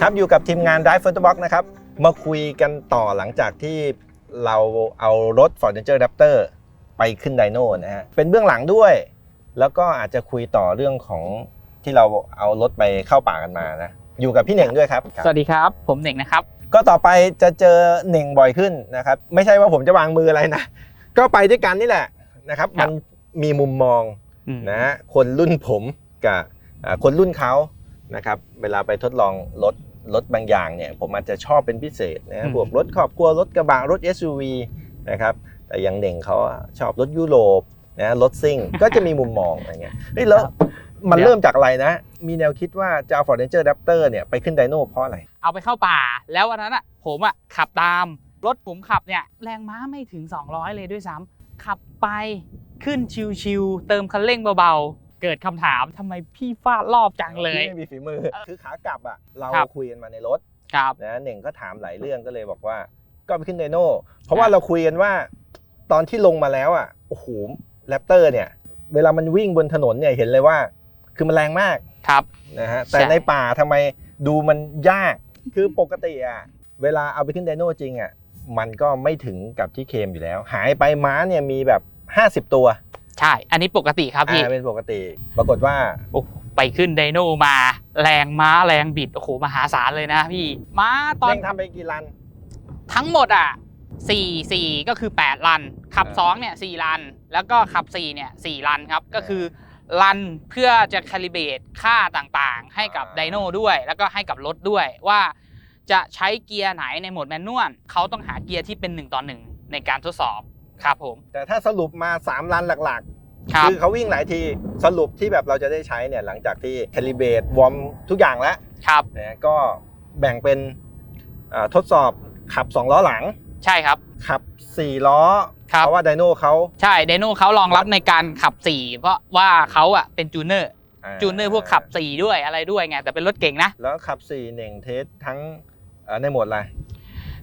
ครับอยู่กับทีมงาน Drive Photo Box นะครับ มาคุยกันต่อหลังจากที่เราเอารถ Ford Ranger Raptor ไปขึ้นไดโน่นะฮะ เป็นเบื้องหลังด้วย แล้วก็อาจจะคุยต่อเรื่องของที่เราเอารถไปเข้าป่ากันมานะ อยู่กับพี่เหน่งด้วยครับ สวัสดีครับ ผมเน่งนะครับ ก็ต่อไปจะเจอเหน่งบ่อยขึ้นนะครับ ไม่ใช่ว่าผมจะวางมืออะไรนะ ก็ไปด้วยกันนี่แหละนะครับครัมับนมีมุมมองอืมนะฮะคนรุ่นผมกับอ่าคนรุ่นเขา นะครับเวลาไปทดลองรถรถบางอย่างเนี่ยผมอาจจะชอบเป็นพิเศษนะฮะพวกรถครอบครัวรถกระบะรถ SUV นะครับแต่อยังเด่งเขาชอบรถยุโรปนะรถซิ่งก็จะมีมุมมองอะไรเงี้ยเฮ้ยแล้วครับมันเดี๋ยวเริ่มจากอะไรนะ มีแนวคิดว่าจะเอา Ford Ranger Raptor เนี่ยไปขึ้นไดโน่เพราะอะไร เอาไปเข้าป่า แล้ววันนั้นอะผมอะขับตามรถผมขับเนี่ยแรงม้าไม่ถึง 200 เลยด้วยซ้ำขับไปขึ้นชิวๆเติมคันเร่งเบาๆ เกิดคำถามทำไมพี่ฟาดรอบจังเลยที่ไม่มีฝีมือ คือขากลับอะ เราครับ คุยกันมาในรถครับ นะเน่งก็ถามหลายเรื่องก็เลยบอกว่า ก็ไปขึ้นไดโน่เพราะว่าครับเราคุยกันว่า ตอนที่ลงมาแล้วอะโอ้โหแรปเตอร์เนี่ย เวลามันวิ่งบนถนนเนี่ยเห็นเลยว่า คือมันแรงมากครับ นะฮะแต่ใช่ ในป่าทำไมดูมันยากคือปกติอะเวลาเอาไปขึ้นไดโน่จริงอะมันก็ไม่ถึงกับที่เคลมอยู่แล้ว หายไปม้าเนี่ยมีแบบ 50 ตัว ใช่ อันนี้ปกติครับพี่ อ่าเป็นปกติ ปรากฏว่า โอ้โหไปขึ้นไดโนมา แรงม้าแรงบิดโอ้โหมหาศาลเลยนะพี่ ม้าตอนเน่งทำไปกี่ลัน ทั้งหมดอะสี่สี่ก็คือ8ลัน ขับอ่า2เนี่ยสี่ลัน แล้วก็ขับ4เนี่ยสี่ลันครับ ก็คือลันเพื่อจะคาลิเบตค่าต่างๆ ให้กับอ่าไดโนด้วย แล้วก็ให้กับรถด้วยว่าจะใช้เกียร์ไหนในโหมดแมนนวลเขาต้องหาเกียร์ที่เป็น1ต่อ1ในการทดสอบ ครับผม แต่ถ้าสรุปมา3ลันหลักๆครับคือเขาวิ่งหลายทีสรุปที่แบบเราจะได้ใช้เนี่ยหลังจากที่คาลิเบตวอร์มทุกอย่างแล้วครับนะก็แบ่งเป็นอ่าทดสอบขับ 2 ล้อหลัง ใช่ครับขับ 4 ล้อครับเพราะว่าไดโน่เขาใช่ไดโนเขารองรับในการขับ 4 เพราะว่าเขาอะเป็นจูเนอร์อ่าจูเนอร์พวกขับ 4 ด้วยอะไรด้วยไงแต่เป็นรถเก่งนะ แล้วขับ4เน่งเทสทั้งเอ่อในโหมดอะไร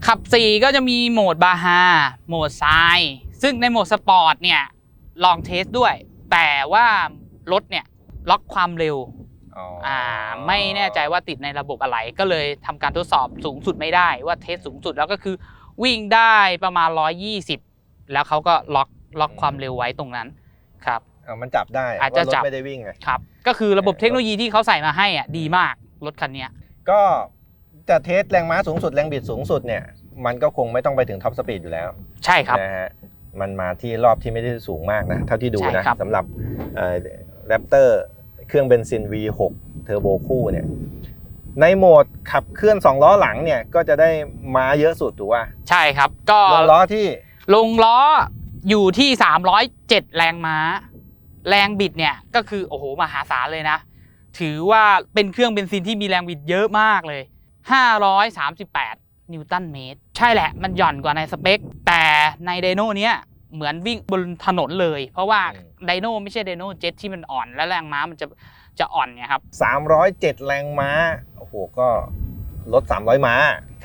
ขับ 4 ก็จะมีโหมดบาฮาโหมดทราย ซึ่งในโหมดสปอร์ตเนี่ยลองเทสด้วย แต่ว่ารถเนี่ยล็อกความเร็วอ๋อออ่าไม่แน่ใจว่าติดในระบบอะไร ก็เลยทำการทดสอบสูงสุดไม่ได้ว่าเทสสูงสุดแล้วก็คือวิ่งได้ประมาณ 120 แล้วเขาก็ล็อกล็อกความเร็วไว้ตรงนั้นครับเอามันจับได้อาจจะว่ารถจับไม่ได้วิ่งไงครับก็คือระบบเทคโนโลยีที่เขาใส่มาให้อะดีมากรถคันเนี้ยก็ จะเทสแรงม้าสูงสุดแรงบิดสูงสุดเนี่ยมันก็คงไม่ต้องไปถึงท็อปสปีดอยู่แล้วใช่ครับนะฮะมันมาที่รอบที่ไม่ได้สูงมากนะเท่าที่ดูใช่นะครับสำหรับแรปเตอร์เครื่องเบนซิน V6 เทอร์โบคู่เนี่ยในโหมดขับเคลื่อน 2 ล้อหลังเนี่ยก็จะได้ม้าเยอะสุดถูกป่ะใช่ครับ ก็ลงล้อที่ลงล้ออยู่ที่ 307 แรงม้า แรงบิดเนี่ยก็คือโอ้โหมหาศาลเลยนะ ถือว่าเป็นเครื่องเบนซินที่มีแรงบิดเยอะมากเลย 538 นิวตันเมตร ใช่แหละ มันหย่อนกว่าในสเปค แต่ในไดโน่เนี้ยเหมือนวิ่งบนถนนเลย เพราะว่าอืมไดโน่ไม่ใช่ไดโน่เจ็ตที่มันอ่อน และแรงม้ามันจะจะอ่อนเนี่ยครับ 307 แรงม้า โอ้โห ก็ลด300 ม้า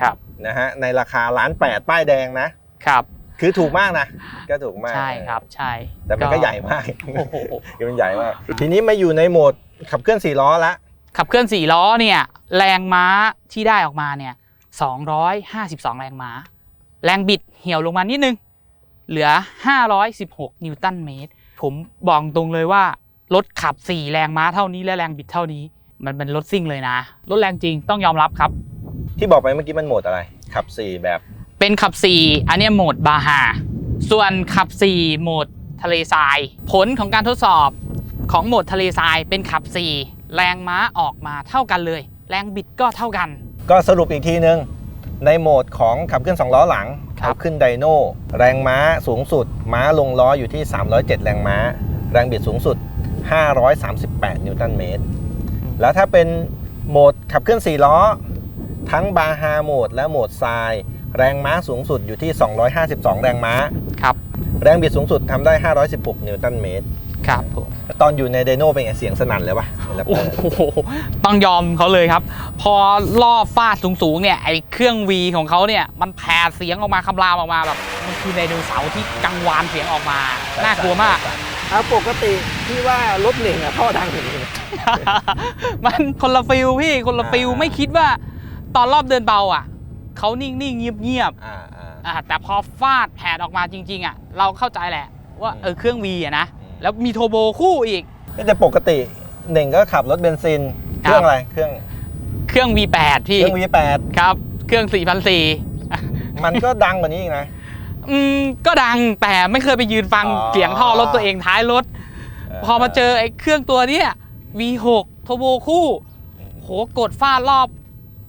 ครับ นะฮะ ในราคาล้านแปดป้ายแดงนะ ครับ คือถูกมากนะ ก็ถูกมาก ใช่ครับ ใช่ แต่มันก็ใหญ่มาก โอ้โหคือมันใหญ่มาก ทีนี้มาอยู่ในโหมดขับเคลื่อน 4 ล้อละ ขับเคลื่อนสี่ล้อเนี่ยแรงม้าที่ได้ออกมาเนี่ย252 แรงม้า แรงบิดเหี่ยวลงมานิดนึง เหลือ 516 นิวตันเมตร ผมบอกตรงเลยว่า รถขับ 4 แรงม้าเท่านี้และแรงบิดเท่านี้ มันเป็นรถซิ่งเลยนะ รถแรงจริงต้องยอมรับครับ ที่บอกไปเมื่อกี้มันโหมดอะไร ขับ 4 แบบ เป็นขับ 4 อันเนี้ยโหมดบาฮาส่วนขับ 4 โหมดทะเลทราย ผลของการทดสอบของโหมดทะเลทรายเป็นขับ 4 แรงม้าออกมาเท่ากันเลย แรงบิดก็เท่ากัน ก็สรุปอีกทีนึง ในโหมดของขับเคลื่อน2ล้อหลังครับเอาขึ้นไดโน่แรงม้าสูงสุด ม้าลงล้ออยู่ที่ 307 แรงม้า แรงบิดสูงสุด 538 นิวตันเมตร แล้วถ้าเป็นโหมดขับเคลื่อน4ล้อ ทั้งบาฮาโหมดและโหมดทราย แรงม้าสูงสุดอยู่ที่ 252 แรงม้า ครับ แรงบิดสูงสุดทำได้ 516 นิวตันเมตร ครับผม ตอนอยู่ในไดโน่เป็นไงเสียงสนั่นเลยวะแรปโอ้เตอร์โห ต้องยอมเขาเลยครับ พอรอบฟาดสูงๆ เนี่ย ไอเครื่องวีของเขาเนี่ย มันแผ่เสียงออกมาคำรามออกมาแบบมันคือไดโนเสาร์ที่กังวานเสียงออกมา น่ากลัวมากเอาปกติที่ว่ารถเหน่งอะท่อดังอย่างนี้มันคนละฟิลพี่คนละฟิลอ่าไม่คิดว่าตอนรอบเดินเบาอะ เขานิ่งๆเงียบอ่าอ่า ๆอ่าแต่พอฟาดแผดออกมาจริง ๆอะเราเข้าใจแหละว่าอืมเออเครื่องวีอะนะอืม แล้วมีโทโบคู่อีก แต่ปกติเน่งก็ขับรถเบนซิน เครื่องอะไร เครื่องเครื่อง V8 เคพี่รื่อง V8 ครับ เครื่อง4,400 มันก็ดังกว่านี้อีกนะ อืมก็ดังแต่ไม่เคยไปยืนฟังอ๋อ เสียงท่อรถตัวเองท้ายรถ พอมาเจอไอ้เครื่องตัวเนี้ย V6 โทโบคู่ โหกดฟาดรอบ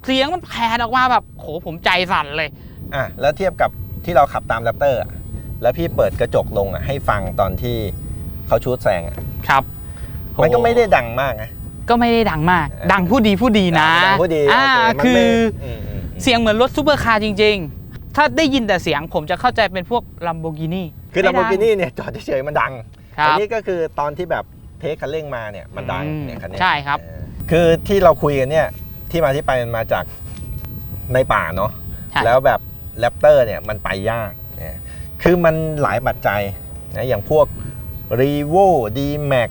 เสียงมันแผดออกมาแบบโหผมใจสั่นเลย อะแล้วเทียบกับที่เราขับตามแรปเตอร์อะแล้วพี่เปิดกระจกลงอะให้ฟังตอนที่เขาชูดแซงอะครับมันก็โหไม่ได้ดังมากนะก็ไม่ได้ดังมากเออดังผู้ดีผู้ดีนะดังพูดดีอ่าโเมันคืไม่อมอืมเสียงเหมือนรถซูเปอร์คาร์จริง ๆ ถ้าได้ยินแต่เสียงผมจะเข้าใจเป็นพวกลัมโบกินีคือ Lamborghini เนี่ยจอดเฉยๆมันดังครัอับนี้ก็คือตอนที่แบบเทคคันเร่งมาเนี่ยมันดังอืมเนี่ยคันเนี้ยใช่ครับเออคือที่เราคุยกันเนี่ย ที่มาที่ไปมันมาจากในป่าเนาะใช่ แล้วแบบแรปเตอร์เนี่ยมันไปยากเนี่ยคือมันหลายปัจจัยนะอย่างพวก r e v o d m a x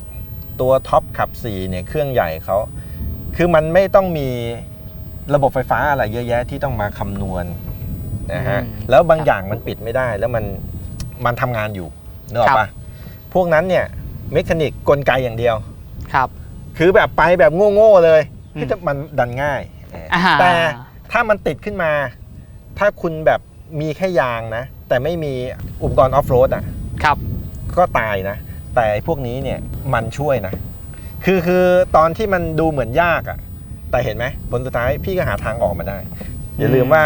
ตัวท็อปขับ4เนี่ยเครื่องใหญ่เขา คือมันไม่ต้องมีระบบไฟฟ้าอะไรเยอะแยะที่ต้องมาคำนวณนะฮะ อืมแล้วบางอย่างมันปิดไม่ได้แล้วมันมันทำงานอยู่เนกออกครัปะบ พวกนั้นเนี่ยเมคานิกกลไกอย่างเดียว ครับ คือแบบไปแบบโง่ ๆ เลย อืมที่จะมันดันง่ายอ่าแต่ถ้ามันติดขึ้นมา ถ้าคุณแบบมีแค่ยางนะ แต่ไม่มีอุปกรณ์ออฟโรดอะครับ ก็ตายนะ แต่ไอ้พวกนี้เนี่ยมันช่วยนะ คือคือตอนที่มันดูเหมือนยากอะ่ะ แต่เห็นไหมผลสุดท้ายพี่ก็หาทางออกมาได้ อย่าลืมว่า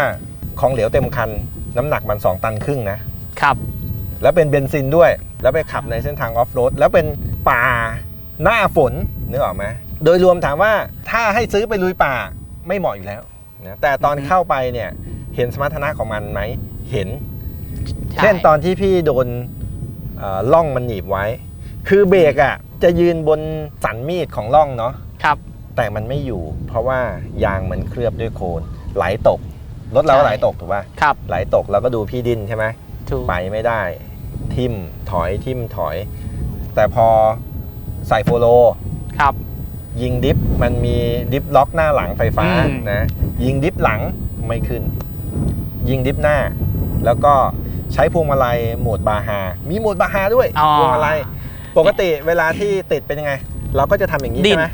ของเหลวเต็มคัน น้ำหนักมัน 2 ตันครึ่งนะครับแล้วเป็นเบนซินด้วย แล้วไปขับในเส้นทางออฟโรดแล้วเป็นป่าหน้าฝนนึกออกไหม โดยรวมถามว่าถ้าให้ซื้อไปลุยป่าไม่เหมาะอยู่แล้วนะแต่ตอนอือฮึเข้าไปเนี่ยเห็นสมรรถนะของมันไหมเห็นใช่เช่นตอนที่พี่โดนเอ่อล่องมันหนีบไว้ คือเบรกอะจะยืนบนสันมีดของล่องเนาะครับ แต่มันไม่อยู่ เพราะว่ายางมันเคลือบด้วยโคลนไหลตกรถเราก็ไหลตกถูกป่ะครับไหลตกเราก็ดูพี่ดินใช่ไหมถูกไปไม่ได้ ทิมถอยทิมถอย แต่พอใส่โฟโลครับ ยิงดิฟมันมีดิฟล็อกหน้าหลังไฟฟ้าอืม นะยิงดิฟหลังไม่ขึ้น ยิงดิฟหน้า แล้วก็ใช้พวงมาลัยโหมดบาฮา มีโหมดบาฮาด้วยอ๋อพวงมาลัยปกติเวลาที่ติดเป็นยังไง เราก็จะทำอย่างนี้ดิ้น ใช่ไหม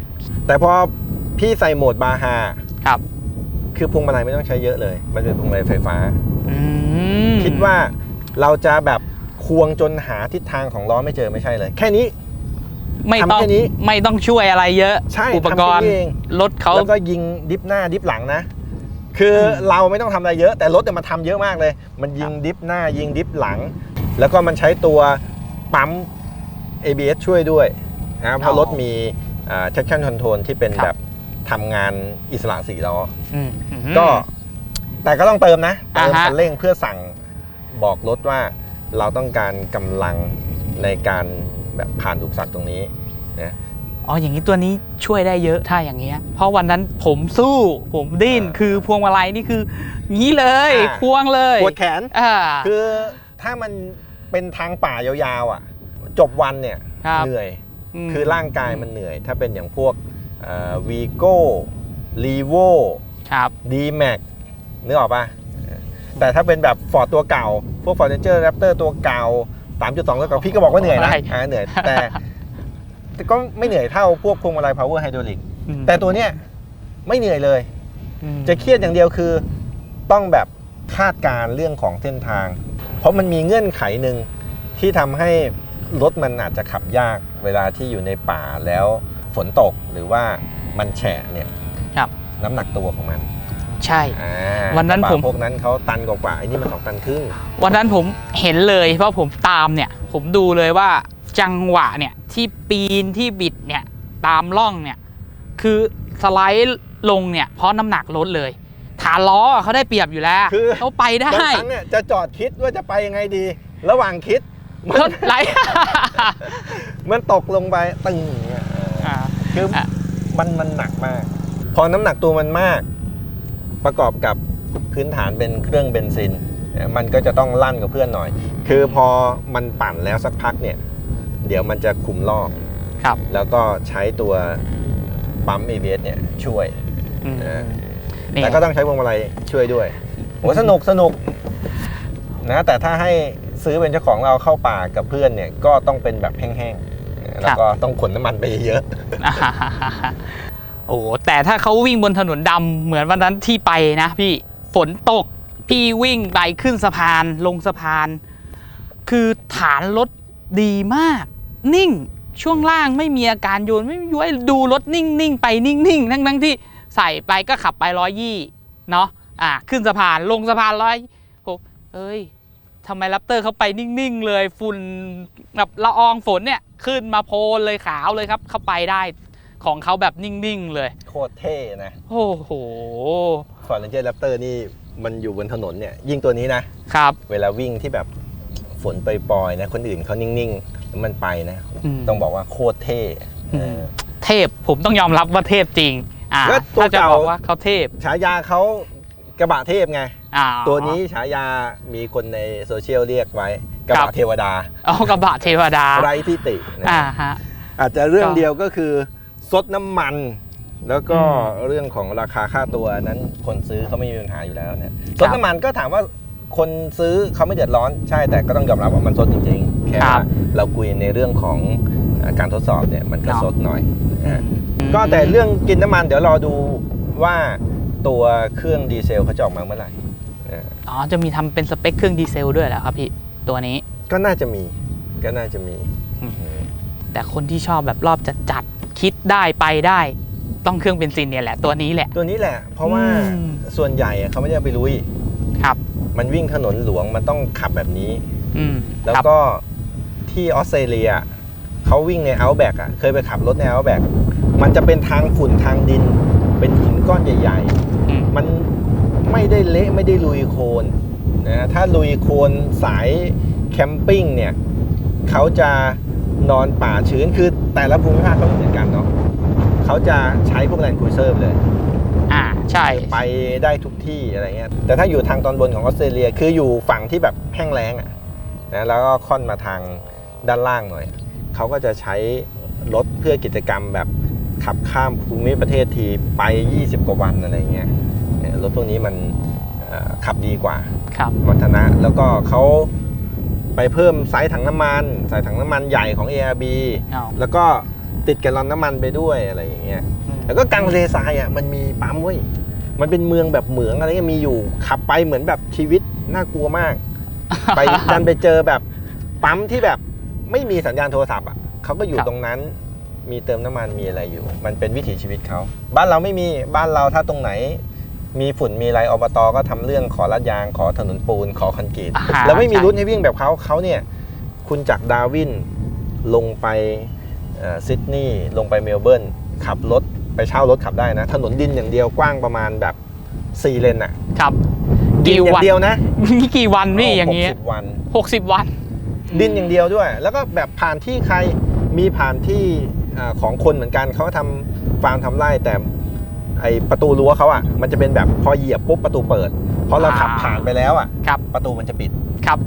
แต่พอพี่ใส่โหมดบาฮาครับ คือพวงมาลัยไม่ต้องใช้เยอะเลย มันเป็นพวงมาลัยไฟฟ้า อืมคิดว่าเราจะแบบควงจนหาทิศทางของล้อไม่เจอไม่ใช่เลย แค่นี้ ไม่ต้องทำแค่นี้ ไม่ต้องช่วยอะไรเยอะ ใช่อุปกรณ์ทำแค่นี้เอง รถเขา แล้วก็ยิงดิฟหน้าดิฟหลังนะ คืออมเราไม่ต้องทำอะไรเยอะ แต่รถเนี่ยมันทำเยอะมากเลย มันยิงดิฟหน้ายิงดิฟหลัง แล้วก็มันใช้ตัวปั๊ม ABS ช่วยด้วยนะเพราะรถมีอ่า traction control ที่เป็นแบบทำงานอิสระสี่ล้ออืมอืมก็แต่ก็ต้องเติมนะอ่าเติมฮะ คันเร่งเพื่อสั่งบอกรถว่าเราต้องการกำลังในการ แบบผ่านอุปสรรคตรงนี้นะอ๋ออย่างนี้ตัวนี้ช่วยได้เยอะถ้าอย่างเงี้ยเพราะวันนั้นผมสู้ผมดิ้นอ่าคือพวงมาลัยนี่คืองี้เลยอ่าควงเลยปวดแขนอ่าคือถ้ามันเป็นทางป่ายาวๆอะ จบวันเนี่ยครับเหนื่อยมคือร่างกายมันเหนื่อย ถ้าเป็นอย่างพวกวีโก้ลีโวครับดีแม็กนึกออกปะแต่ถ้าเป็นแบบฟอร์ดตัวเก่า พวก Ford Ranger Raptor ตัวเก่า3.2ตัวเก่า พี่ก็บอกว่าเหนื่อยนะใช่อ่าเหนื่อยแต่แต่ก็ไม่เหนื่อยเท่าพวกพวงมาลัย power hydraulic อืมแต่ตัวเนี้ยไม่เหนื่อยเลยอืมจะเครียดอย่างเดียวคือต้องแบบคาดการณ์เรื่องของเส้นทาง เพราะมันมีเงื่อนไขหนึ่งที่ทำให้รถมันอาจจะขับยากเวลาที่อยู่ในป่าแล้วฝนตกหรือว่ามันแฉะเนี่ยครับน้ำหนักตัวของมัน ใช่ อ่าวันนั้นกระบะผมพวกนั้นเขาตันกว่าๆไอ้นี่มันสองตันครึ่งวันนั้นผมเห็นเลยเพราะผมตามเนี่ย ผมดูเลยว่าจังหวะเนี่ยที่ปีนที่บิดเนี่ยตามร่องเนี่ย คือสไลด์ลงเนี่ย เพราะน้ำหนักลดเลย ฐานล้อเขาได้เปรียบอยู่แล้วคือ เขาไปได้บางครั้งเนี่ยจะจอดคิดว่าจะไปยังไงดี ระหว่างคิด มันรถไหล มันตกลงไปตึงเนี่ยอ่า คืออะ มันมันหนักมาก พอน้ำหนักตัวมันมาก ประกอบกับพื้นฐานเป็นเครื่องเบนซินเนี่ยมันก็จะต้องลั่นกับเพื่อนหน่อย คือพอมันปั่นแล้วสักพักเนี่ย เดี๋ยวมันจะคุมรอบครับ แล้วก็ใช้ตัวปั๊ม ABS เนี่ยช่วยอืมเออนี่แต่ก็ต้องใช้พวงมาลัยช่วยด้วยโอ้สนุกสนุกนะแต่ถ้าให้ซื้อเป็นเจ้าของเราเข้าป่ากับเพื่อนเนี่ยก็ต้องเป็นแบบแห้งๆ แล้วก็ต้องขนน้ำมันไปเยอะ โอ้แต่ถ้าเขาวิ่งบนถนนดำเหมือนวันนั้นที่ไปนะพี่ฝนตกพี่วิ่งไปขึ้นสะพานลงสะพาน คือฐานรถดีมาก นิ่งช่วงล่างไม่มีอาการโยนไม่ย้วยดูรถนิ่งนิ่งไปนิ่งนิ่งทั้งทั้งที่ใส่ไปก็ขับไปร้อยยี่เนาะอ่าขึ้นสะพานลงสะพานร้อยผมเอ้ยทำไมแรปเตอร์เขาไปนิ่งๆเลยฝุ่นแบบละอองฝนเนี่ยขึ้นมาโพลเลยขาวเลยครับ เข้าไปได้ ของเขาแบบนิ่ง ๆ เลย โคตรเท่นะ โอ้โหฟอร์เรนเจอร์แรปเตอร์นี่มันอยู่บนถนนเนี่ย ยิ่งตัวนี้นะ ครับ เวลาวิ่งที่แบบฝนปล่อยๆนะ คนอื่นเขานิ่งๆแล้วมันไปนะ อืม ต้องบอกว่าโคตรเท่เออ เทพผมต้องยอมรับว่าเทพจริง อ่าแล้วตัวถ้าจะเก่า บอกว่าเขาเทพฉายาเขากระบะเทพไง อ่า ตัวนี้ฉายามีคนในโซเชียลเรียกไว้ กระครับ บะเทวดา เอากระบะเทวดาไร้ที่ตินะอ่าฮะ อาจจะเรื่องก็ เดียวก็คือ ซดน้ำมัน แล้วก็อืมเรื่องของราคาค่าตัวนั้นคนซื้อเขาไม่มีปัญหาอยู่แล้วเนี่ยครัซบดน้ำมันก็ถามว่าคนซื้อเขาไม่เดือดร้อนใช่แต่ก็ต้องยอมรับว่ามันซดจริงๆแค่ครัว่าบเราคุยในเรื่องของอ่าการทดสอบเนี่ยมันก็ครับซดหน่อยนะฮะอืมก็แต่เรื่องกินน้ำมันเดี๋ยวรอดูว่าตัวเครื่องดีเซลเขาจะออกมาเมื่อไหร่นะอ๋อจะมีทำเป็นสเปคเครื่องดีเซลด้วยเหรอครับพี่ตัวนี้ก็น่าจะมีก็น่าจะมีอืมแต่คนที่ชอบแบบรอบจัดจัดๆ คิดได้ไปได้ ต้องเครื่องเบนซินเนี่ยแหละตัวนี้แหละ ตัวนี้แหละ เพราะว่าอืม ส่วนใหญ่อะเขาไม่ได้เอาไปลุย ครับ มันวิ่งถนนหลวงมันต้องขับแบบนี้ อืมแล้วครับก็ที่ออสเตรเลียเขาวิ่งในเอาแบกอะเคยไปขับรถในเอาแบกมันจะเป็นทางฝุ่นทางดิน เป็นหินก้อนใหญ่ อืมๆ มันไม่ได้เละไม่ได้ลุยโคลนนะถ้าลุยโคลนสายแคมปิ้งเนี่ยเขาจะ นอนป่าชื้นคือแต่ละภูมิภาคเขาไม่เหมือนกันเนาะเขาจะใช้พวกแลนด์ครูเซอร์เลย อ่าใช่ ไปได้ทุกที่อะไรเงี้ยแต่ถ้าอยู่ทางตอนบนของออสเตรเลียคืออยู่ฝั่งที่แบบแห้งแล้งอะนะแล้วก็ค่อนมาทางด้านล่างหน่อย เขาก็จะใช้รถเพื่อกิจกรรมแบบขับข้ามภูมิประเทศทีไป 20 กว่าวันอะไรเงี้ยเนี่ยรถพวกนี้มันเอ่อขับดีกว่าครับวัฒนะแล้วก็เขา ไปเพิ่มไซส์ถังน้ำมันใส่ถังน้ำมันใหญ่ของ ARB เอาแล้วก็ติดแกลลอนน้ำมันไปด้วยอะไรอย่างเงี้ย แล้วก็กลางทะเลทรายอะมันมีปั๊มเว้ย มันเป็นเมืองแบบเหมืองอะไรเงี้ยมีอยู่ ขับไปเหมือนแบบชีวิตน่ากลัวมาก ไปดันไปเจอแบบปั๊มที่แบบไม่มีสัญญาณโทรศัพท์อะเขาก็อยู่ครับ ตรงนั้น มีเติมน้ำมันมีอะไรอยู่ มันเป็นวิถีชีวิตเขา บ้านเราไม่มีบ้านเราถ้าตรงไหน มีฝุ่นมีอะไรอบตก็ทำเรื่องขอลาดยาง ขอถนนปูน ขอคอนกรีตอ่าฮะแล้วไม่มีใช่รุ่นให้วิ่งแบบเขาเขาเนี่ยคุณจากดาร์วินลงไปเอ่อซิดนีย์ลงไปเมลเบิร์นขับรถไปเช่ารถขับได้นะ ถนนดินอย่างเดียวกว้างประมาณแบบ4เลนอะครับดินกี่อย่าวันงเดียวนะนี่กี่วันพี่อย่างเงี้ยหกสิบวันหกสิบวัน ดินอย่างเดียวด้วย แล้วก็แบบผ่านที่ใครมีผ่านที่อ่าของคนเหมือนกันเขาก็ทำฟาร์มทำไร่แต่ ไอประตูรั้วเขาอะมันจะเป็นแบบพอเหยียบปุ๊บประตูเปิดพอเราขับอ่าผ่านไปแล้วอะครับประตูมันจะปิดครับ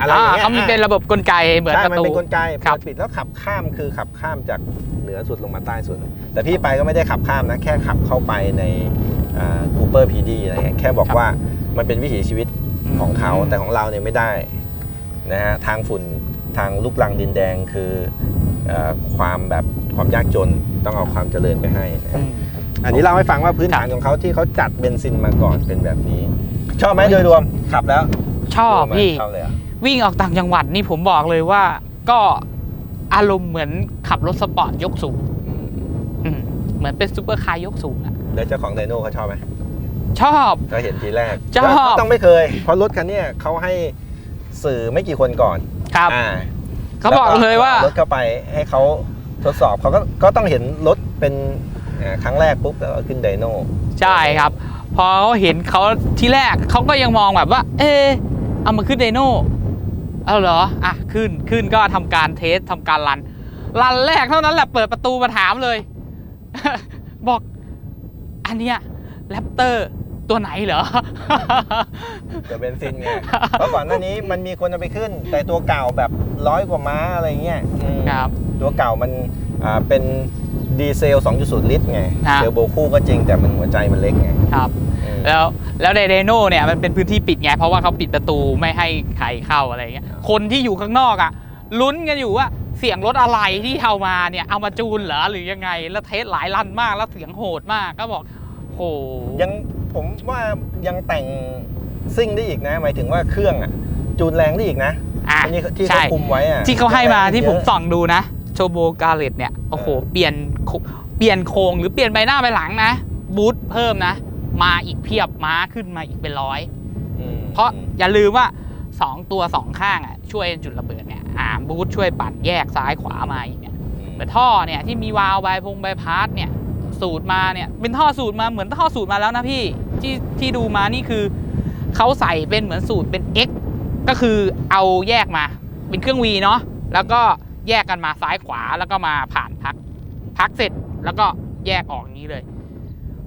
อะไรอย่างเงี้ยเขามีเป็นระบบกลไกเหมือนใช่ประมันตูเป็นกลไกครัเปิบดปิดแล้วขับข้ามคือขับข้ามจากเหนือสุดลงมาใต้สุด แต่พี่ไปก็ไม่ได้ขับข้ามนะ แค่ขับเข้าไปในคูเปอร์พีดีอะไรเงี้ยแค่บอกว่ามันเป็นวิถีชีวิตของเขาอืมแต่ของเราเนี่ยไม่ได้นะฮะทางฝุ่นทางลูกลังดินแดงคือเอ่อความแบบความยากจนต้องเอาความเจริญไปให้นะ อืมอันนี้เล่าให้ฟังว่าพื้นฐานของเขาที่เขาจัดเบนซินมาก่อนเป็นแบบนี้ ชอบไหมโดยรวมขับแล้วชอบไหมพี่ชอบเลยเหรอะวิ่งออกต่างจังหวัดนี่ผมบอกเลยว่า ก็อารมณ์เหมือนขับรถสปอร์ตยกสูงอืมเหมือนเป็นซูเปอร์คาร์ยกสูงอะแล้วเจ้าของไดโน่เขาชอบไหมชอบก็เห็นทีแรกชอบก็ต้องไม่เคย เพราะรถคันเนี้ยเขาให้สื่อไม่กี่คนก่อนครับอ่าเขาบอกเลยว่ารถเข้าไปให้เขาทดสอบเขาก็ก็ต้องเห็นรถเป็น อ่าครั้งแรกปุ๊บแล้วก็ขึ้นไดโน่ใช่ครับ พอเขาเห็นเขาที่แรกเขาก็ยังมองแบบว่า เออเอามาขึ้นไดโน่เอาเหรออะขึ้นขึ้นก็ทำการเทสทำการรัน รันแรกเท่านั้นแหละเปิดประตูมาถามเลย บอก อันเนี้ยแรปเตอร์ตัวไหนเหรอจะเบนซินไง เพราะก่อนหน้านี้มันมีคนเอาไปขึ้น แต่ตัวเก่าแบบร้อยกว่าม้าอะไรเงี้ยอืมครับ ตัวเก่ามันอ่าเป็น ดีเซล 2.0 ลิตรไงฮะ เทอร์โบคู่ก็จริงแต่มันหัวใจมันเล็กไงครับอืม แล้วแล้วในเรโน่เนี่ยมันเป็นพื้นที่ปิดไง เพราะว่าเขาปิดประตูไม่ให้ใครเข้าอะไรเงี้ยคนที่อยู่ข้างนอกอะลุ้นกันอยู่ว่าเสียงรถอะไรที่เอามาเนี่ยเอามาจูนเหรอหรือยังไง แล้วเทสหลายรันมากแล้วเสียงโหดมากก็บอกโห ยังผมว่ายังแต่งซิ่งได้อีกนะ หมายถึงว่าเครื่องอะ จูนแรงได้อีกนะอะอันนี้ที่เขาใช่ คุมไว้อะที่เขาให้มาที่ผมเยอะส่องดูนะ โชโบกาเลตเนี่ยโอ้โหเออเปลี่ยนโคเปลี่ยนโครงหรือเปลี่ยนใบหน้าใบหลังนะ บูทเพิ่มนะ มาอีกเพียบม้าขึ้นมาอีกเป็นร้อยอืมเพราะอย่าลืมว่า 2 ตัว 2 ข้างอะช่วยจุดระเบิดเนี่ยอ่าบูทช่วยปัดแยกซ้ายขวามาอีกเนี่ยอืมเหมือนท่อเนี่ยที่มีวาล์วใบพงใบพาร์ทเนี่ยสูตรมาเนี่ยเป็นท่อสูตรมาเหมือนท่อสูตรมาแล้วนะพี่ที่ที่ดูมานี่คือเขาใส่เป็นเหมือนสูตรเป็น X ก็คือเอาแยกมาเป็นเครื่อง V เนาะแล้วก็ แยกกันมาซ้ายขวาแล้วก็มาผ่านพัก พักเสร็จแล้วก็แยกออกอย่างนี้เลย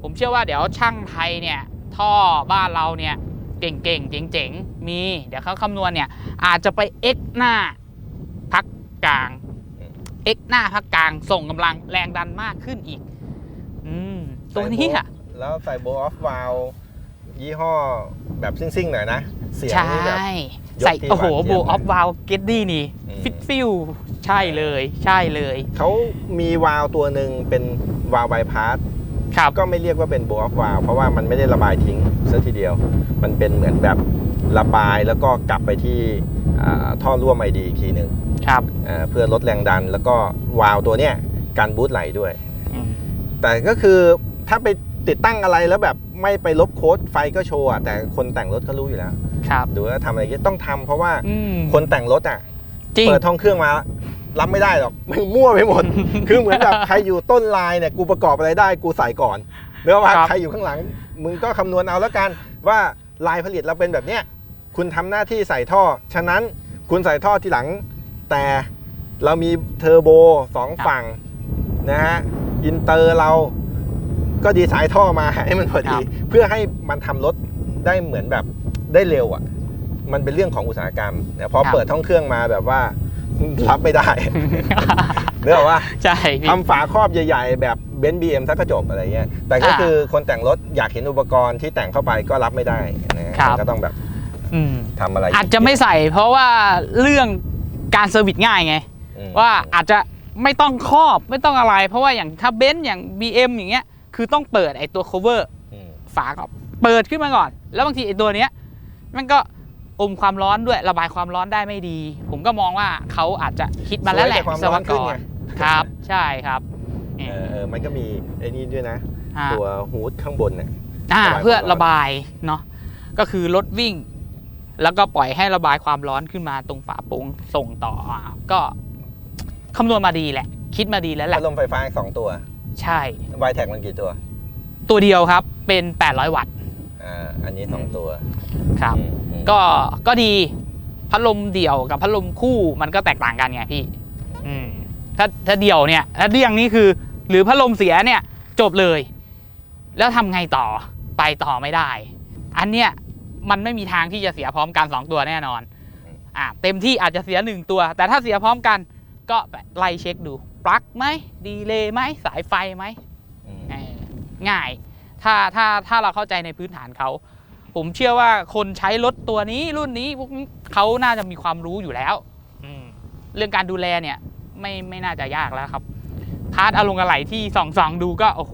ผมเชื่อว่าเดี๋ยวช่างไทยเนี่ย ท่อบ้านเราเนี่ย เก่งๆเจ๋งๆมี เดี๋ยวเขาคำนวณเนี่ย อาจจะไป X หน้าพักกลาง X หน้าพักกลางส่งกำลังแรงดันมากขึ้นอีก อืม ตัวนี้อะ แล้วใส่โบออฟวาลยี่ห้อแบบซิ่งๆหน่อยนะ เสียงใช่ นี่แบบ ยกใส่ ที่โอ้โหหวานเจี๊โบยบออฟวาลเกตดี้นี่ อืม ฟิตฟิล ใช่เลยใช่เลยเขามีวาลตัวหนึ่งเป็นวาลไบพาสครับก็ไม่เรียกว่าเป็นโบออฟวาลเพราะว่ามันไม่ได้ระบายทิ้งซะทีเดียว มันเป็นเหมือนแบบระบายแล้วก็กลับไปที่อ่าท่อร่วมไอดีอีกทีหนึ่งครับอ่าเพื่อลดแรงดันแล้วก็วาลตัวเนี้ยการบูตไหลด้วยอืมแต่ก็คือถ้าไปติดตั้งอะไรแล้วแบบไม่ไปลบโค้ดไฟก็โชว์อะแต่คนแต่งรถก็รู้อยู่แล้ว ครับดูว่าทำอะไรเงี้ยต้องทำเพราะว่าอืมคนแต่งรถอะจริงเปิดท้องเครื่องมา รับไม่ได้หรอกมันมั่วไปหมด คือเหมือนแบบใครอยู่ต้นลายเนี่ยกูประกอบอะไรได้กูใส่ก่อนเนื้อว่าครับใครอยู่ข้างหลัง มึงก็คำนวณเอาแล้วกันว่าลายผลิตเราเป็นแบบเนี้ยคุณทำหน้าที่ใส่ท่อ ฉะนั้นคุณใส่ท่อทีหลัง แต่เรามีเทอร์โบสองฝั่งนะฮะอินเตอร์เราก็ดีไซน์ท่อมาให้มันพอดี เพื่อให้มันทำรถได้เหมือนแบบได้เร็วอะ มันเป็นเรื่องของอุตสาหกรรมเนี่ยพอครับเปิดท้องเครื่องมาแบบว่า รับไม่ได้เนื่องว่าใช่พี่ทำฝาครอบใหญ่ๆ แบบเบนซ์บีเอ็มสักกระจกอะไรเงี้ยแต่ก็อ่าคือคนแต่งรถอยากเห็นอุปกรณ์ที่แต่งเข้าไปก็รับไม่ได้นะฮะครับก็ต้องแบบอืมทำอะไร อาจจะไม่ใส่ เพราะว่าเรื่องการเซอร์วิสง่ายไงอืมว่าอาจจะไม่ต้องครอบไม่ต้องอะไร เพราะว่าอย่างถ้าเบนซ์อย่าง BM อย่างเงี้ยคือต้องเปิดไอตัว cover อืมฝาก่อนเปิดขึ้นมาก่อน แล้วบางทีไอตัวเนี้ยมันก็ อมความร้อนด้วยระบายความร้อนได้ไม่ดี ผมก็มองว่าเขาอาจจะคิดมาแล้วแหละสวยแต่ความวิศร้วอนกขึ้นรไงครับ ใช่ครับเออเออมันก็มีไอ้นี่ด้วยนะฮะตัวฮูดข้างบนเนี่ยอ่าระบายความร้อนเพื่อระบายเนาะก็คือรถวิ่ง แล้วก็ปล่อยให้ระบายความร้อนขึ้นมาตรงฝาโปร่งส่งต่ออ่าก็คำนวณมาดีแหละ คิดมาดีแล้วแหละพัดลมไฟฟ้าอีกสองตัว ใช่ไวแท็กมันกี่ตัว ตัวเดียวครับเป็น 800 วัตต์ อ่าอันนี้สองตัวครับ อืมอืมก็ก็ดีพัดลมเดี่ยวกับพัดลมคู่มันก็แตกต่างกันไงพี่ อืมถ้าถ้าเดี่ยวเนี่ยถ้าเดี่ยงนี่คือ หรือพัดลมเสียเนี่ยจบเลย แล้วทำไงต่อไปต่อไม่ได้ อันเนี้ยมันไม่มีทางที่จะเสียพร้อมกันสองตัวแน่นอนอะเต็มที่อาจจะเสียหนึ่งตัว แต่ถ้าเสียพร้อมกัน ก็ไล่เช็คดูปลั๊กไหมดีเลย์ไหมสายไฟไหมอืม เออง่าย ถ้าถ้าถ้าเราเข้าใจในพื้นฐานเขา ผมเชื่อว่าคนใช้รถตัวนี้รุ่นนี้พวกนี้เขาน่าจะมีความรู้อยู่แล้วอืมเรื่องการดูแลเนี่ย ไม่ไม่น่าจะยากแล้วครับพาร์ทอารมณ์อะไรที่ส่องส่องดูก็โอ้โห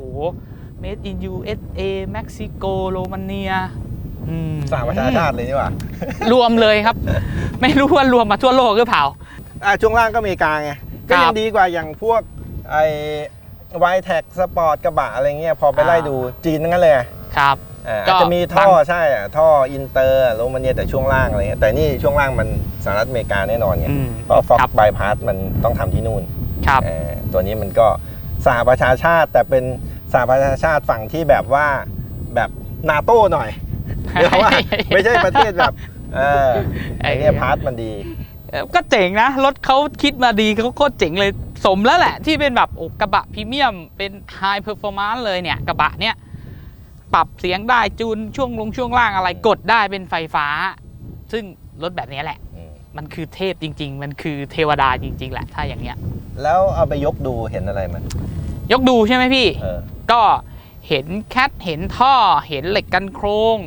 made in USA Mexico Romania อืมสหประชาชาติเลยนี่หว่ารวมเลยครับ ไม่รู้ว่ารวมมาทั่วโลกหรือเปล่าอ่าช่วงล่างก็อเมริกาไงก็คยัรังบดีกว่าอย่างพวกไอ้ ไวแท็กสปอร์ตกระบะอะไรเงี้ยพอไปไล่อ่าดูจีนทั้งนั้นเลยครับอ่าก็อาจจะมีท่อบาง ใช่อะท่ออินเตอร์โรมาเนียแต่ช่วงล่างอะไรเงี้ยแต่นี่ช่วงล่างมันสหรัฐอเมริกาแน่นอนไงอืมเพราะฟ็อกครับบายพาสมันต้องทำที่นู่นครับ เออตัวนี้มันก็สหประชาชาติแต่เป็นสหประชาชาติฝั่งที่แบบว่าแบบนาโต้หน่อยเรียกว่าไม่ใช่ประเทศแบบเออไอเนี่ยพาสมันดี เอ่อก็เจ๋งนะ รถเขาคิดมาดีเขาโคตรเจ๋งเลยสมแล้วแหละที่เป็นแบบโอ้กระบะพรีเมียมเป็นไฮเพอร์ฟอร์มานซ์เลยเนี่ยกระบะเนี่ยปรับเสียงได้จูนช่วงลงช่วงล่างอะไรกดได้เป็นไฟฟ้า ซึ่งรถแบบนี้แหละ อืมมันคือเทพจริง ๆ มันคือเทวดาจริง ๆ แหละถ้าอย่างเงี้ย แล้วเอาไปยกดูเห็นอะไรมันยกดูใช่ไหมพี่ เออก็เห็นแคทเห็นท่อเห็นเหล็กกันโครง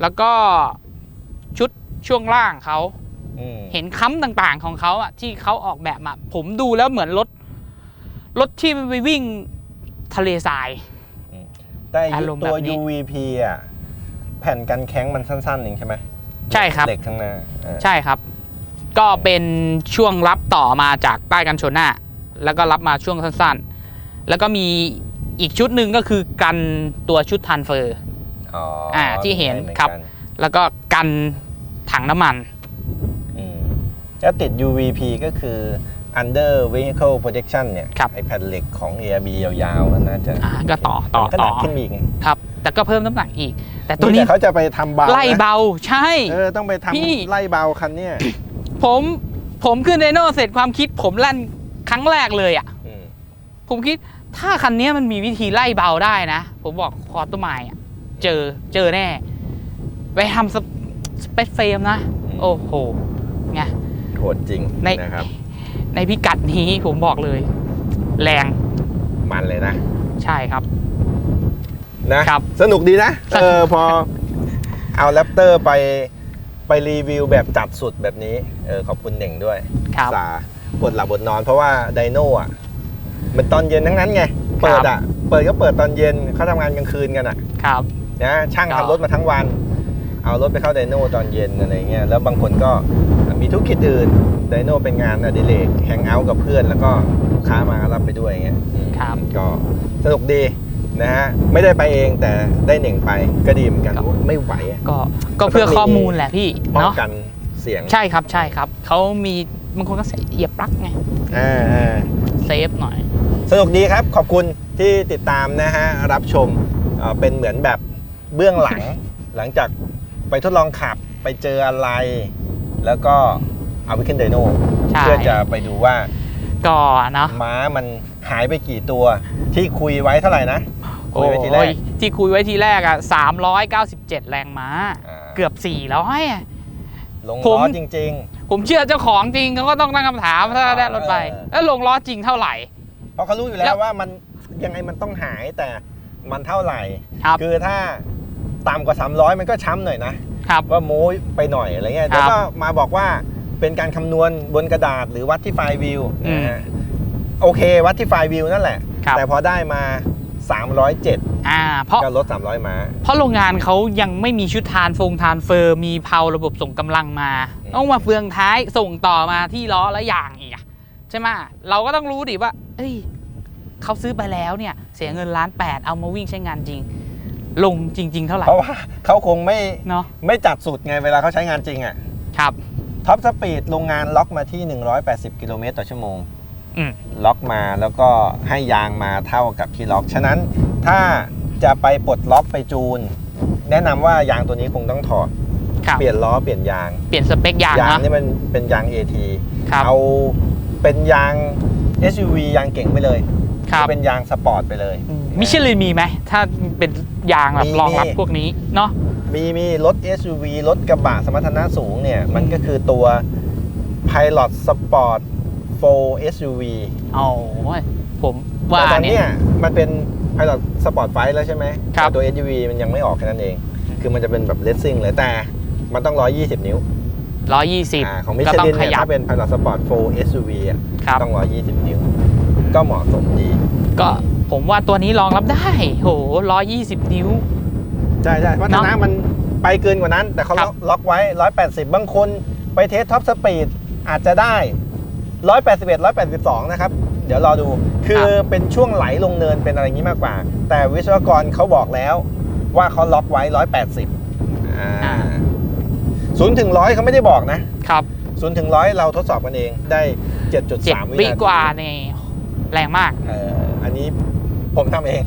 แล้วก็ชุดช่วงล่างเขาอืม เห็นค้ำต่างๆของเขาอะที่เขาออกแบบมาผมดูแล้วเหมือนรถรถที่ไปวิ่งทะเลทราย แต่อารมณ์ตัว แบบนี้ UVP อะแผ่นกันแข้งมันสั้นๆเองใช่ไหมใช่ครับ เหล็กข้างหน้าอ่าใช่ครับ ก็เป็นช่วงรับต่อมาจากใต้กันชนหน้า แล้วก็รับมาช่วงสั้นๆ แล้วก็มีอีกชุดหนึ่งก็คือกันตัวชุดทันเฟอร์ อ๋ออ่าที่เห็นมือครับกันแล้วก็กันถังน้ำมันอืม แล้วติด UVP ก็คือ under vehicle protection เนี่ยครับไอแผ่นเหล็กของ ARB ยาวๆก็น่าจะอ่าก็ต่อต่อมันก็หต่นัอกขึ้นมาอีกไงครับ แต่ก็เพิ่มน้ำหนักอีก แต่ตัวนี้แต่เขาจะไปทำเบานะไล่เบาใช่เออต้องไปทพี่ำไล่เบาคันเนี่ยผมผมขึ้นไดโน่เสร็จความคิดผมลั่นครั้งแรกเลยอะอืมผมคิดถ้าคันนี้มันมีวิธีไล่เบาได้นะ ผมบอกคอร์ตไมล์อะเจอเจอแน่ ไปทำสเปสเปซเฟรมนะ โอ้โหไง โหดจริงใน นะครับ ในพิกัดนี้ผมบอกเลย แรงมันเลยนะใช่ครับ นะ ครับสนุกดีนะสนุกเออ พอเอาแรปเตอร์ไปไปรีวิวแบบจัดสุดแบบนี้ เออ ขอบคุณเหน่งด้วยครับ สาปวดหลับบนนอน เพราะว่าไดโน่อะมันตอนเย็นทั้งนั้นไง เปิดอะเปิดก็เปิดตอนเย็นเขาทำงานกลางคืนกันอะครับ นะช่างครับทำรถมาทั้งวัน เอารถไปเข้าไดโน่ตอนเย็นอะไรเงี้ยแล้วบางคนก็มีธุรกิจอื่นไดโน่เป็นงานอดิเรกแฮงเอาท์กับเพื่อน แล้วก็ลูกค้ามาก็รับไปด้วยอย่างเงี้ยอืมครับก็สนุกดีนะฮะไม่ได้ไปเองแต่ได้เหน่งไปก็ดีเหมือนกันครับไม่ไหวอะก็ก็เพื่อข้อมูลแหละพี่ป้องเนาะกันเสียงใช่ครับใช่ครับเขามีบางคนก็ใส่เหยียบปลั๊กไงอ่าอ่าเซฟหน่อย สนุกดีครับขอบคุณที่ติดตามนะฮะรับชมเอ่อเป็นเหมือนแบบเบื้องหลังหลังจาก ไปทดลองขับไปเจออะไร แล้วก็เอาไปขึ้นไดโน่ใช่ เพื่อจะไปดูว่าก็เนาะม้ามันหายไปกี่ตัว ที่คุยไว้เท่าไหร่นะ คุยไว้ทีแรก โอ้ยที่คุยไว้ทีแรกอะ397 แรงม้า อ่าเกือบ 400อะ ลงผม ล้อจริง ผมเชื่อเจ้าของจริงเขาก็ต้องตั้งคำถามถ้าได้รถไป เออ แล้วลงล้อจริงเท่าไหร่ ๆ เพราะเขารู้อยู่แล้แล้วว ว่ามันยังไงมันต้องหายแต่มันเท่าไหร่ ครับ คือถ้า ต่ำกว่า 300 มันก็ช้ำหน่อยนะครับว่าโม้ไปหน่อยอะไรเงี้ยครับแล้วก็มาบอกว่าเป็นการคำนวณบนกระดาษหรือวัดที่ไฟล์วิวอืมนะฮะโอเค วัดที่ไฟล์วิวนั่นแหละ ครับ แต่พอได้มา 307อ่าเพราะก็ลด 300 ม้า เพราะโรงงานเขายังไม่มีชุดทานฟงทานเฟอร์ มีเพาระบบส่งกำลังมา อืม ต้องมาเฟืองท้ายส่งต่อมาที่ล้อและยางอีกอะใช่ไหมเราก็ต้องรู้ดิว่า เอ้ยเขาซื้อไปแล้วเนี่ย เสียเงินล้านแปดเอามาวิ่งใช้งานจริง ลงจริง ๆ เท่าไหร่ เพราะว่าเขาคงไม่เนาะไม่จัดสุดไงเวลาเขาใช้งานจริงอะครับท็อปสปีดโรงงานล็อกมาที่ 180 กิโลเมตรต่อชั่วโมงอืมล็อกมาแล้วก็ให้ยางมาเท่ากับที่ล็อก ฉะนั้นถ้าจะไปปลดล็อกไปจูน แนะนำว่ายางตัวนี้คงต้องถอดครับเปลี่ยนล้อเปลี่ยนยาง เปลี่ยนสเปคยางยางนะนี่มันเป็นยาง AT ครับเอาเป็นยาง SUV ยางเก่งไปเลย ครับเป็นยางสปอร์ตไปเลย มิชลินมีไหม ถ้าเป็นยางแบบมีรองรับมี พวกนี้เนาะ มีมีรถ SUV รถกระบะสมรรถนะสูงเนี่ย มันก็คือตัว Pilot Sport 4 SUV โอ้ยผมว่าแต่ตอนเนี่เนี้ย ยมันเป็น Pilot Sport 5แล้วใช่ไหมครับ แต่ตัว SUV มันยังไม่ออกแค่นั้นเอง คือมันจะเป็นแบบเลสซิ่งเลยแต่มันต้อง 120 นิ้วร้อยยี่สิบอ่าของมิก็ชต้องลินขเนี่ยยับถ้าเป็น Pilot Sport 4 SUV อะครับ ต้อง 120 นิ้ว ก็เหมาะสมดี ก็ผมว่าตัวนี้รองรับได้โหร้อยยี่สิบนิ้ว ใช่ใช่วัฒเนนะอะมันไปเกินกว่านั้น แต่เขาครัล็บอกล็อกไว้180บางคนไปเทสท็อปสปีดอาจจะได้181 182นะครับ เดี๋ยวรอดู คือเป็นช่วงไหลลงเนินเป็นอะไรอย่างนี้มากกว่า แต่วิศวกรเขาบอกแล้วว่าเขาล็อกไว้180อ่าศูนย์ถึงร้อยเขาไม่ได้บอกนะครับศูนย์ถึงร้อยเราทดสอบกันเองได้เจ็ด7.3วิวินาทีกว่าเนี่ย แรงมากเอออันนี้ผมทำเอง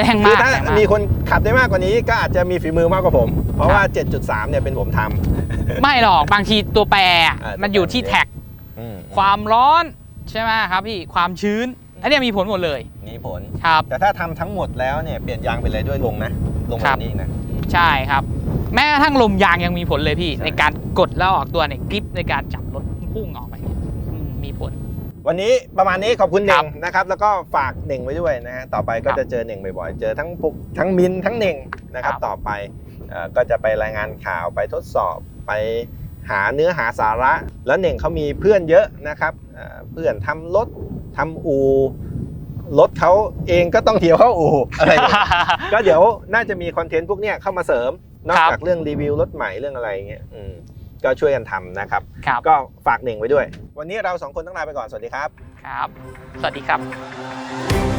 แรงคืมาอกถ้าแรงมากมีคนขับได้มากกว่านี้ก็อาจจะมีฝีมือมากกว่าผม เพราะว่า 7.3 เนี่ยเป็นผมทำไม่หรอกบางทีตัวแปรอะอ่ามัมันอยู่ที่ตัวแปรแท็กอืมความร้อนใช่ไหมครับพี่ความชื้นอันเนี้ยมีผลหมดเลยมีผลครับ แต่ถ้าทำทั้งหมดแล้วเนี่ยเปลี่ยนยางไปเลยด้วยลงนะลงครัแบบบนี้นะใช่ครับ แม้กระทั่งลมยางยังมีผลเลยพี่ใช่ในการกดแล้วออกตัวเนี่ยกริปในการจับรถพุ่งออกไปเนี่ยอื มมีผล วันนี้ประมาณนี้ขอบคุณเน่ครังบนะครับ แล้วก็ฝากเน่งไว้ด้วยนะฮะต่อไปก็ครับจะเจอเน่งบ่อยๆ เจอทั้งปุกทั้งมินทั้งเน่งนะครับครับ ต่อไปเอ่อก็จะไปรายงานข่าวไปทดสอบไปหาเนื้อหาสาระ แล้วเน่งเขามีเพื่อนเยอะนะครับเอ่อเพื่อนทำรถทำอูรถเขาเองก็ต้องเที่ยวเข้าอูอะไรอย่างเงี้ยก็เดี๋ยวน่าจะมีคอนเทนต์พวกเนี้ยเข้ามาเสริมนอกครับจากเรื่องรีวิวรถใหม่เรื่องอะไรอย่างเงี้ยอืม ก็ช่วยกันทำนะครับ ครับ ก็ฝากเน่งไว้ด้วย วันนี้เราสองคนต้องลาไปก่อน สวัสดีครับ ครับ สวัสดีครับ